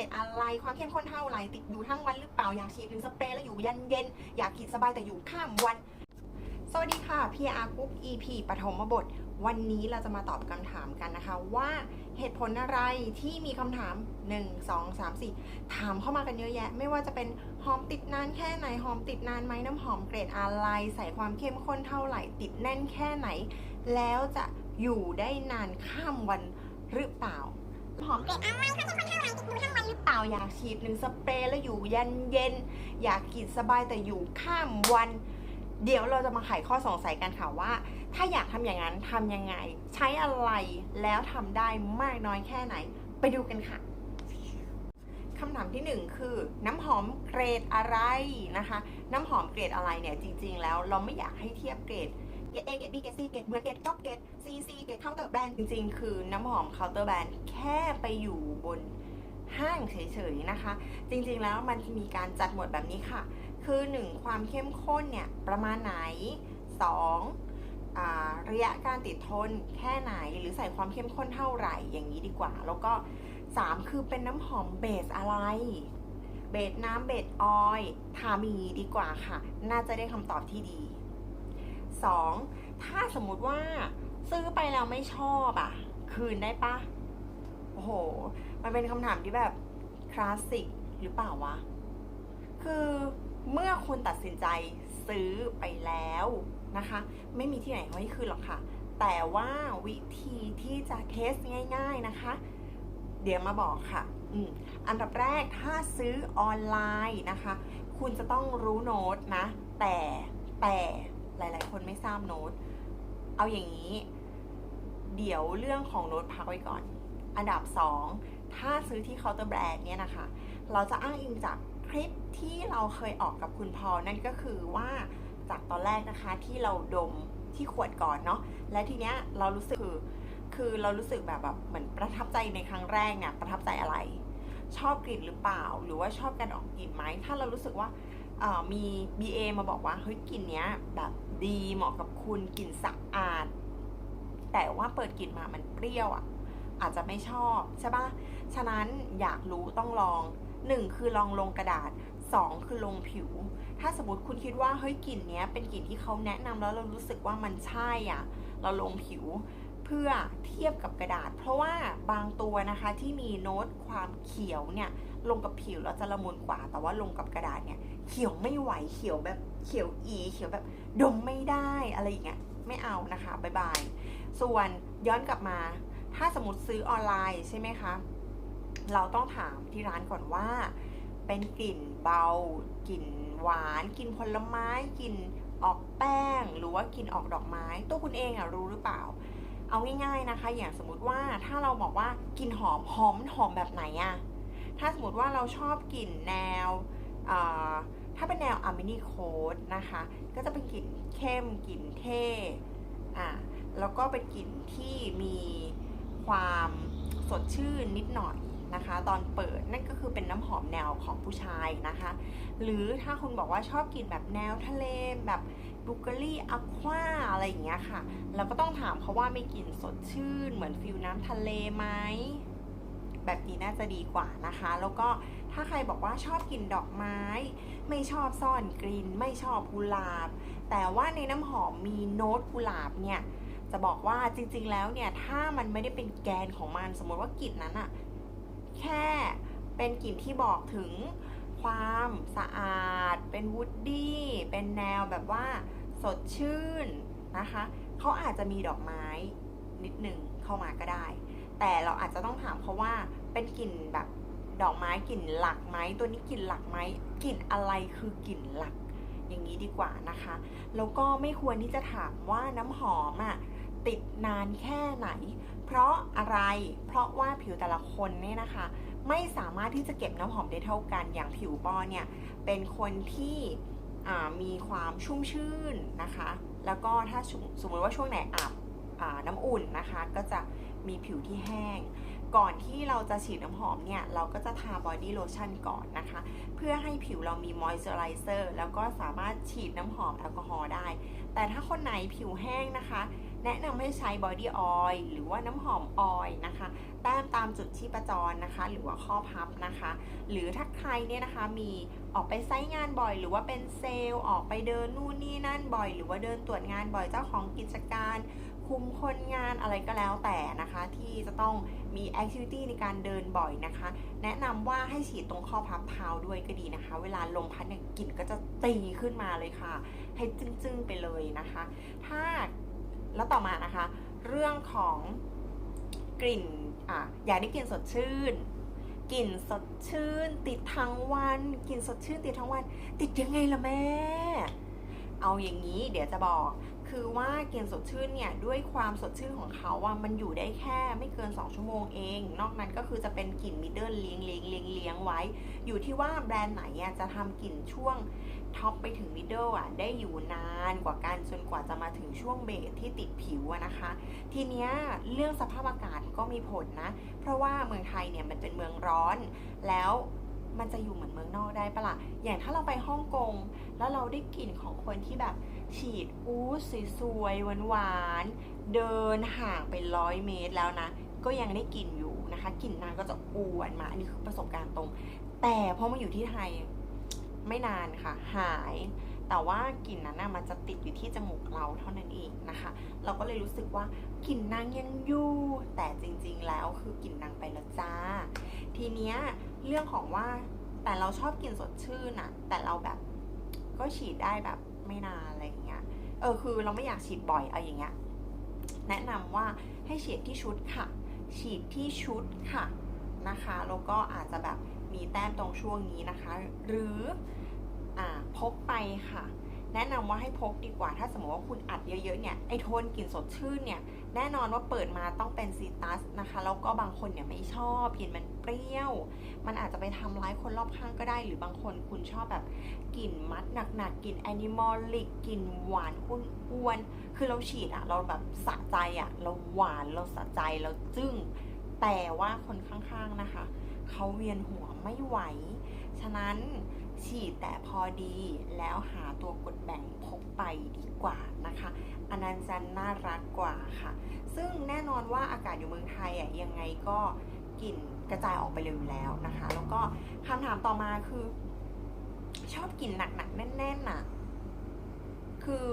รดอะไร ความเข้มข้นเท่าไหร่ติดอยู่ทั้งวันหรือเปล่า อยากฉีดหรือสเปรย์แล้วอยู่ยันเย็น อยากกินสบายแต่อยู่ข้ามวัน สวัสดีค่ะ PR Group EP ปฐมบท วันนี้เราจะมาตอบคำถามกันนะคะ ว่าเหตุผลอะไรที่มีคำถาม 1 2 3 4 ถามเข้ามากันเยอะแยะ ไม่ว่าจะเป็นหอมติดนานแค่ไหน หอมติดนานไหมน้ำหอมเกรดอะไร ใส่ความเข้มข้นเท่าไหร่ ติดแน่นแค่ไหน แล้วจะอยู่ได้นานข้ามวันหรือเปล่า หอมเกรดอะไรความเข้มข้นท่าไหร่ติดอยู่ทั้งวันหรือเปล่าอยากฉีดหนึ่งสเปรย์แล้วอยู่ยันเย็น อยากกินสบายแต่อยู่ข้ามวัน เดี๋ยวเราจะมาไขข้อสงสัยกันค่ะว่า ถ้าอยากทำอย่างนั้นทำยังไง ใช้อะไรแล้วทำได้มากน้อยแค่ไหน ไปดูกันค่ะคำถามที่หนึ่งคือน้ำหอมเกรดอะไรนะคะ น้ำหอมเกรดอะไรเนี่ยจริง ๆ แล้วเราไม่อยากให้เทียบเกรด เกรด A เกรด B เกรด C เกรดเหมือนเกรดท็อปเกรด C C เกรดเคาน์เตอร์แบรนด์จริง ๆ คือน้ำหอมเคาน์เตอร์แบรนด์แค่ไปอยู่บนห้างเฉยๆนะคะ จริงๆแล้วมันมีการจัดหมวดแบบนี้ค่ะ คือ 1 ความเข้มข้นเนี่ยประมาณไหน2อ่าระยะการติดทนแค่ไหนหรือใส่ความเข้มข้นเท่าไหร่อย่างนี้ดีกว่า แล้วก็ 3 คือเป็นน้ำหอมเบสอะไร เบสน้ำเบสออยทามีดีกว่าค่ะ น่าจะได้คำตอบที่ดี 2. ถ้าสมมุติว่าซื้อไปแล้วไม่ชอบอะคืนได้ปะโอ้โห มันเป็นคำถามที่แบบคลาสสิกหรือเปล่าวะ คือเมื่อคุณตัดสินใจซื้อไปแล้วนะคะ ไม่มีที่ไหนให้คืนหรอกค่ะ แต่ว่าวิธีที่จะเทสง่าย ๆนะคะ เดี๋ยวมาบอกค่ะอืมอันดับแรกถ้าซื้อออนไลน์นะคะ คุณจะต้องรู้โน้ตนะ แต่แต่ หลาย ๆ คนไม่ทราบโน้ต เอาอย่างนี้ เดี๋ยวเรื่องของโน้ตพักไว้ก่อน อันดับ 2 ถ้าซื้อที่เคาน์เตอร์แบรนด์เนี่ยนะคะ เราจะอ้างอิงจากคลิปที่เราเคยออกกับคุณพอนั่นก็คือว่าจากตอนแรกนะคะที่เราดมที่ขวดก่อนเนาะและทีเนี้ยเรารู้สึกคือคือเรารู้สึกแบบแบบเหมือนประทับใจในครั้งแรกเนี่ยประทับใจอะไร ชอบกลิ่นหรือเปล่า หรือว่าชอบการออกกลิ่นไหมถ้าเรารู้สึกว่า เอ่อมี BA มาบอกว่าเฮ้ยกลิ่นเนี้ยแบบดีเหมาะกับคุณกลิ่นสะอาด แต่ว่าเปิดกลิ่นมามันเปรี้ยวอะ อาจจะไม่ชอบใช่ปะฉะนั้นอยากรู้ต้องลอง 1 คือลองลงกระดาษ 2 คือลงผิว ถ้าสมมติคุณคิดว่าเฮ้ยกลิ่นเนี้ยเป็นกลิ่นที่เขาแนะนำแล้วเรารู้สึกว่ามันใช่อะ เราลงผิวเพื่อเทียบกับกระดาษ เพราะว่าบางตัวนะคะที่มีโน้ตความเขียวเนี่ยลงกับผิวแล้วจะละมุนกว่า แต่ว่าลงกับกระดาษเนี่ย เขียวไม่ไหวเขียวแบบเขียวอีเขียวแบบดมไม่ได้อะไรอย่างเงี้ยไม่เอานะคะบายบายส่วนย้อนกลับมา ถ้าสมมติซื้อออนไลน์ใช่ไหมคะเราต้องถามที่ร้านก่อนว่า เป็นกลิ่นเบากลิ่นหวานกลิ่นผลไม้กลิ่นออกแป้ง หรือว่ากลิ่นออกดอกไม้ ตัวคุณเองอะรู้หรือเปล่า เอาง่าย ๆนะคะ อย่างสมมติว่าถ้าเราบอกว่ากลิ่นหอมหอมหอมแบบไหนอะถ้าสมมติว่าเราชอบกลิ่นแนว ถ้าเป็นแนวอาร์มินีโคดนะคะ ก็จะเป็นกลิ่นเข้มกลิ่นเท่อ่าแล้วก็เป็นกลิ่นที่มีความสดชื่นนิดหน่อยนะคะ ตอนเปิดนั่นก็คือเป็นน้ำหอมแนวของผู้ชายนะคะ หรือถ้าคุณบอกว่าชอบกลิ่นแบบแนวทะเลแบบบุกเกอรี่อะควาอะไรอย่างเงี้ยค่ะ เราก็ต้องถามเขาว่าม่กลิ่นสดชื่น เหมือนฟิลน้ำทะเลไหมแบบนี้น่าจะดีกว่านะคะ แล้วก็ ถ้าใครบอกว่าชอบกลิ่นดอกไม้ ไม่ชอบซ่อนกลิ่น ไม่ชอบกุหลาบ แต่ว่าในน้ำหอมมีโน้ตกุหลาบเนี่ยจะบอกว่าจริงๆแล้วเนี่ยถ้ามันไม่ได้เป็นแกนของมัน สมมติว่ากลิ่นนั้นอะแค่เป็นกลิ่นที่บอกถึงความสะอาด เป็นวูดดี้เป็นแนวแบบว่าสดชื่นนะคะเขาอาจจะมีดอกไม้นิดหนึ่งเข้ามาก็ได้ แต่เราอาจจะต้องถามเขาว่าเป็นกลิ่นแบบ ดอกไม้กลิ่นหลักไหมตัวนี้กลิ่นหลักไหมกลิ่นอะไรคือกลิ่นหลัก อย่างนี้ดีกว่านะคะ แล้วก็ไม่ควรที่จะถามว่าน้ำหอมอะติดนานแค่ไหน เพราะอะไรเพราะว่าผิวแต่ละคนเนี่ยนะคะ ไม่สามารถที่จะเก็บน้ำหอมได้เท่ากันอย่างผิวปอเนี่ยเป็นคนที่มีความชุ่มชื่นนะคะ แล้วก็ถ้าสมมติว่าช่วงไหนอาบน้ำอุ่นนะคะ ก็จะมีผิวที่แห้ง ก่อนที่เราจะฉีดน้ำหอมเนี่ย เราก็จะทาบอดี้โลชั่นก่อนนะคะ เพื่อให้ผิวเรามีมอยเจอไรเซอร์แล้วก็สามารถฉีดน้ำหอมแอลกอฮอล์ได้ แต่ถ้าคนไหนผิวแห้งนะคะ แนะนำให้ใช้ body oil หรือว่าน้ำหอมออยล์นะคะ แต้มตามจุดชีพจรนะคะ หรือว่าข้อพับนะคะ หรือถ้าใครเนี่ยนะคะมีออกไปไซต์งานบ่อย หรือว่าเป็นเซลล์ออกไปเดินนู่นนี่นั่นบ่อย หรือว่าเดินตรวจงานบ่อยเจ้าของกิจการ คุมคนงานอะไรก็แล้วแต่นะคะ ที่จะต้องมีแอคทิวิตี้ในการเดินบ่อยนะคะ แนะนำว่าให้ฉีดตรงข้อพับเท้าด้วยก็ดีนะคะ เวลาลมพัดเนี่ยกลิ่นก็จะตีขึ้นมาเลยค่ะ ให้จึ้งๆไปเลยนะคะ ถ้าแล้วต่อมานะคะ เรื่องของกลิ่นอะอยากได้กลิ่นสดชื่นกลิ่นสดชื่น ติดทั้งวันกลิ่นสดชื่นติดทั้งวัน ติดยังไงล่ะแม่ เอาอย่างนี้เดี๋ยวจะบอก คือว่ากลิ่นสดชื่นเนี่ยด้วยความสดชื่นของเขาว่ามันอยู่ได้แค่ไม่เกิน 2 ชั่วโมงเอง นอกนั้นก็คือจะเป็นกลิ่นมิดเดิลเลี้ยงเลี้ยงเลี้ยงเลี้ยงไว้ อยู่ที่ว่าแบรนด์ไหนอะจะทำกลิ่นช่วงท็อปไปถึงมิดเดิลอะได้อยู่นานกว่ากันจนกว่าจะมาถึงช่วงเบสที่ติดผิวนะคะ ทีเนี้ยเรื่องสภาพอากาศก็มีผลนะ เพราะว่าเมืองไทยเนี่ยมันเป็นเมืองร้อนแล้ว มันจะอยู่เหมือนเมืองนอกได้ปะละ่ะ อย่างถ้าเราไปฮ่องกง แล้วเราได้กลิ่นของคนที่แบบฉีดอู้สวยๆหวานๆ เดินห่างไปร้อยเมตรแล้วนะ ก็ยังได้กลิ่นอยู่นะคะ กลิ่นนางก็จะอวนมา อันนี้คือประสบการณ์ตรง แต่พอมาอยู่ที่ไทยไม่นานค่ะ หาย แต่ว่ากลิ่นนั้นนะมันจะติดอยู่ที่จมูกเราเท่านั้นเองนะคะ เราก็เลยรู้สึกว่ากลิ่นนางยังอยู่ แต่จริงๆแล้วคือกลิ่นนางไปแล้วจ้า ทีเนี้ย เรื่องของว่าแต่เราชอบกลิ่นสดชื่นอะแต่เราแบบก็ฉีดได้แบบไม่นานอะไรอย่างเงี้ยเออคือเราไม่อยากฉีดบ่อยเอาอย่างเงี้ยแนะนำว่าให้ฉีดที่ชุดค่ะ ฉีดที่ชุดค่ะนะคะแล้วก็อาจจะแบบมีแต้มตรงช่วงนี้นะคะ หรืออ่าพกไปค่ะ แนะนำว่าให้พกดีกว่าถ้าสมมติว่าคุณอัดเยอะๆเนี่ยไอโทนกลิ่นสดชื่นเนี่ย แน่นอนว่าเปิดมาต้องเป็นซีตัสนะคะ แล้วก็บางคนเนี่ยไม่ชอบกลิ่นมันเปรี้ยว มันอาจจะไปทำร้ายคนรอบข้างก็ได้ หรือบางคนคุณชอบแบบกลิ่นมัดหนักๆกลิ่นแอนิมอลลิกกลิ่นหวานอ้วนๆคือเราฉีดอะเราแบบสะใจอะเราหวานเราสะใจเราจึ้งแต่ว่าคนข้างๆนะคะเขาเวียนหัวไม่ไหว ฉะนั้น ฉีดแต่พอดีแล้วหาตัวกดแบ่งพกไปดีกว่านะคะ อันนั้นจะน่ารักกว่าค่ะ ซึ่งแน่นอนว่าอากาศอยู่เมืองไทยอะยังไงก็กลิ่นกระจายออกไปเร็วอยู่แล้วนะคะ แล้วก็คำถามต่อมาคือ ชอบกลิ่นหนักๆแน่นๆน่ะ คือ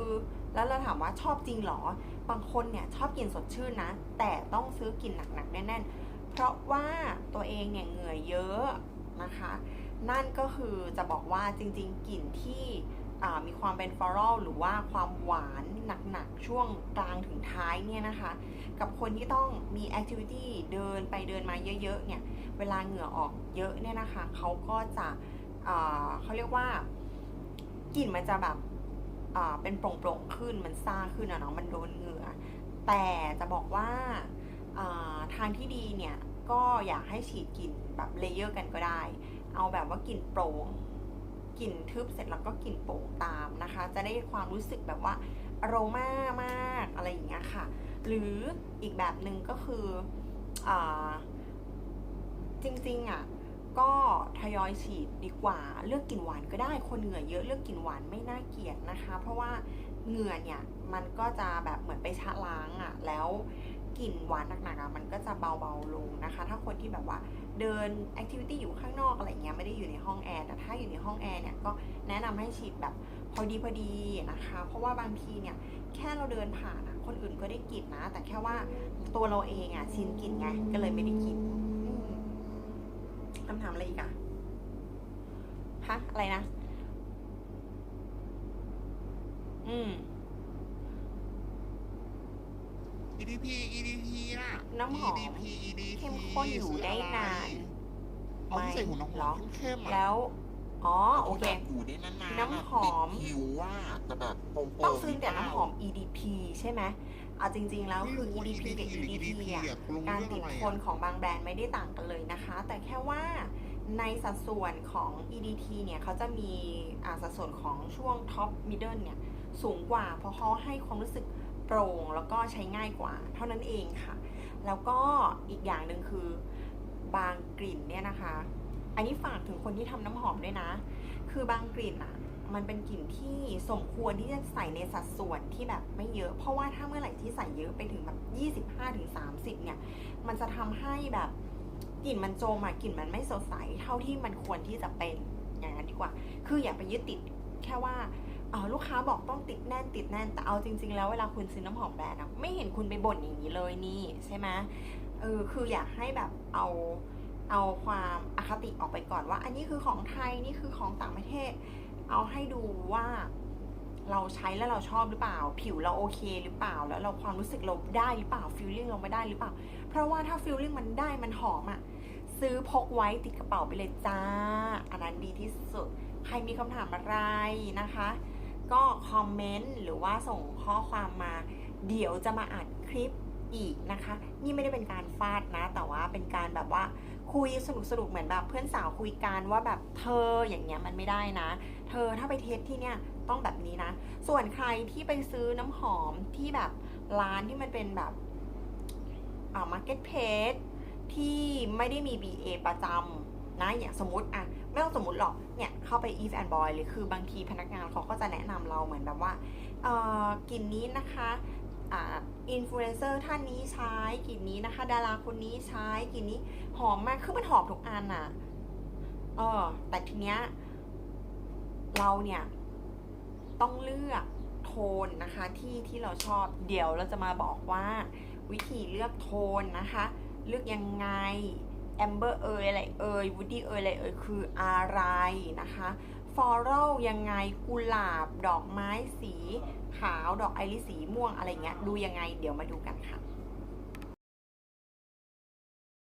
แล้วเราถามว่าชอบจริงหรอ บางคนเนี่ยชอบกลิ่นสดชื่นนะ แต่ต้องซื้อกลิ่นหนักๆแน่นๆ เพราะว่าตัวเองเนี่ยเหงื่อเยอะนะคะ นั่นก็คือจะบอกว่าจริงๆกลิ่นที่มีความเป็นฟลอรัลหรือว่าความหวานหนักๆ ช่วงกลางถึงท้ายเนี่ยนะคะ กับคนที่ต้องมีแอคทิวิตี้เดินไปเดินมาเยอะๆเนี่ยเวลาเหงื่อออกเยอะเนี่ยนะคะเขาก็จะเขาเรียกว่ากลิ่นมันจะแบบเป็นโปร่งๆขึ้นมันซ่าขึ้นอะเนาะมันโดนเหงื่อ แต่จะบอกว่าทางที่ดีเนี่ยก็อยากให้ฉีดกลิ่นแบบเลเยอร์กันก็ได้ เอาแบบว่ากลิ่นโปร่งกลิ่นทึบเสร็จแล้วก็กลิ่นโปร่งตามนะคะ จะได้ความรู้สึกแบบว่าอโรมามากอะไรอย่างเงี้ยค่ะ หรืออีกแบบหนึ่งก็คืออจริงๆอะก็ทยอยฉีดดีกว่า เลือกกลิ่นหวานก็ได้คนเหงื่อเยอะเลือกกลิ่นหวานไม่น่าเกลียดนะคะ เพราะว่าเหงื่อเนี่ยมันก็จะแบบเหมือนไปชะล้างอะแล้วกลิ่นหวานหนักๆอะมันก็จะเบาๆลงนะคะ ถ้าคนที่แบบว่า เดินแอคทิวิตี้อยู่ข้างนอกอะไรเงี้ยไม่ได้อยู่ในห้องแอร์แต่ถ้าอยู่ในห้องแอร์เนี่ยก็แนะนำให้ฉีดแบบพอดีพอดีนะคะ เพราะว่าบางทีเนี่ยแค่เราเดินผ่านอะคนอื่นก็ได้กลิ่นนะ แต่แค่ว่าตัวเราเองอะชินกลิ่นไงก็เลยไม่ได้กลิ่นคำถามอะไรอีกอะฮะอะไรนะ อืม EDP EDP น่ะ น้ำหอม EDP EDP เข้มข้นอยู่ได้นานเอาที่ใส่หัวน้ำหเหรออมเข้มๆอะแล้ว อ๋อ โอเคแบบอยู่ได้นานๆน้ำหอมติดผิวว่าแต่แบบโป่งๆต้องซื้อแต่เปล่าน้ำหอม EDP ใช่ไหมเอาจริง ๆ แล้วคือ EDP กับ EDP อะการติดทนของบางแบรนด์ไม่ได้ต่างกันเลยนะคะ แต่แค่ว่าในสัดส่วนของ EDT เนี่ยเขาจะมีอ่าสัดส่วนของช่วงท็อปมิดเดิลเนี่ยสูงกว่าเพราะเขาให้ความรู้สึก โปร่งแล้วก็ใช้ง่ายกว่า เท่านั้นเองค่ะ แล้วก็อีกอย่างหนึ่งคือบางกลิ่นเนี่ยนะคะ อันนี้ฝากถึงคนที่ทำน้ำหอมด้วยนะ คือบางกลิ่นอะมันเป็นกลิ่นที่สมควรที่จะใส่ในสัดส่วนที่แบบไม่เยอะ เพราะว่าถ้าเมื่อไหร่ที่ใส่เยอะไปถึงแบบ 25ถึง30 เนี่ย มันจะทำให้แบบกลิ่นมันโจมอะกลิ่นมันไม่สดใสเท่าที่มันควรที่จะเป็นอย่างนั้นดีกว่า คืออย่าไปยึดติดแค่ว่า อ่อลูกค้าบอกต้องติดแน่นติดแน่นแต่เอาจริง ๆ แล้วเวลาคุณซื้อน้ำหอมแบรนด์อะไม่เห็นคุณไปบ่นอย่างนี้เลยนี่ใช่ไหมเออคืออยากให้แบบเอาเอาความอคติออกไปก่อนว่า อันนี้คือของไทยนี่คือของต่างประเทศ เอาให้ดูว่าเราใช้แล้วเราชอบหรือเปล่า ผิวเราโอเคหรือเปล่า แล้วเราความรู้สึกเราได้หรือเปล่าฟีลลิ่งเราไม่ได้หรือเปล่า เพราะว่าถ้าฟีลลิ่งมันได้มันหอมอะซื้อพกไว้ติดกระเป๋าไปเลยจ้า อันนั้นดีที่สุด ใครมีคำถามอะไรนะคะ ก็คอมเมนต์หรือว่าส่งข้อความมา เดี๋ยวจะมาอัดคลิปอีกนะคะ นี่ไม่ได้เป็นการฟาดนะ แต่ว่าเป็นการแบบว่าคุยสนุกสนุกๆเหมือนแบบเพื่อนสาวคุยกันว่าแบบเธออย่างเงี้ยมันไม่ได้นะ เธอถ้าไปเทสที่เนี่ยต้องแบบนี้นะ ส่วนใครที่ไปซื้อน้ำหอมที่แบบร้านที่มันเป็นแบบอ่ามาร์เก็ตเพจที่ไม่ได้มี BA ประจำนะอย่างสมมติอะ ไม่ต้องสมมติหรอก เนี่ย เข้าไป Eve and Boy เลยคือบางทีพนักงานเขาก็จะแนะนำเราเหมือนแบบว่าเอ่อกลิ่นนี้นะคะอ่าอินฟลูเอนเซอร์ท่านนี้ใช้กลิ่นนี้นะคะ ดาราคนนี้ใช้กลิ่นนี้หอมมาก คือมันหอมทุกอันอะเออแต่ทีเนี้ยเราเนี่ย ต้องเลือกโทนนะคะ ที่ที่เราชอบเดี๋ยวเราจะมาบอกว่า วิธีเลือกโทนนะคะ เลือกยังไง แอมเบอร์เอยอะไรเอยวูดดี้เอยอะไรเอยคืออะไรนะคะฟลอรัลยังไงกุหลาบ ดอกไม้สีขาวดอกไอริสสีม่วงอะไรเงี้ยดูยังไงเดี๋ยวมาดูกันค่ะ